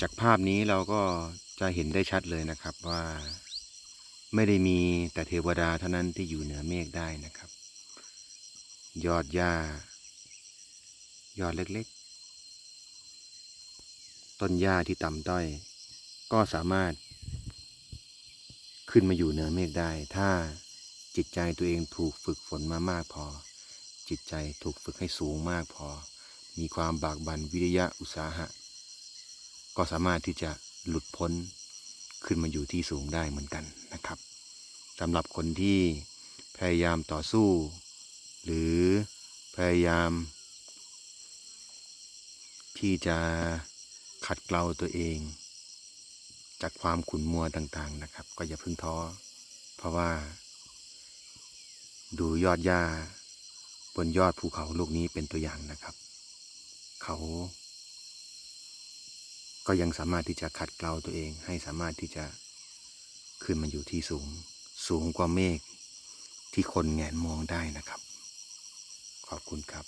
จากภาพนี้เราก็จะเห็นได้ชัดเลยนะครับว่าไม่ได้มีแต่เทวดาเท่านั้นที่อยู่เหนือเมฆได้นะครับ ยอดหญ้า ยอดเล็กๆ ต้นหญ้าที่ต่ำต้อย ก็สามารถ ขึ้นมาอยู่เหนือเมฆได้ ถ้าจิตใจตัวเองถูกฝึกฝนมามากพอ จิตใจถูกฝึกให้สูงมากพอ มีความบากบั่นวิริยะอุตสาหะ ก็สามารถที่จะหลุดพ้นขึ้นมาอยู่ที่สูงได้เหมือนกันนะครับสำหรับคนที่พยายามต่อสู้ หรือพยายาม ที่จะขัดเกลาตัวเอง จากความขุ่นมัวต่างๆนะครับ ก็อย่าเพิ่งท้อ เพราะว่า ดูยอดหญ้าบนยอดภูเขาลูกนี้เป็นตัวอย่างนะครับ เขา ก็ยังสามารถที่จะขัดเกลาตัวเองให้สามารถที่จะขึ้นมาอยู่ที่สูง สูงกว่าเมฆที่คนแงนมองได้นะครับ ขอบคุณครับ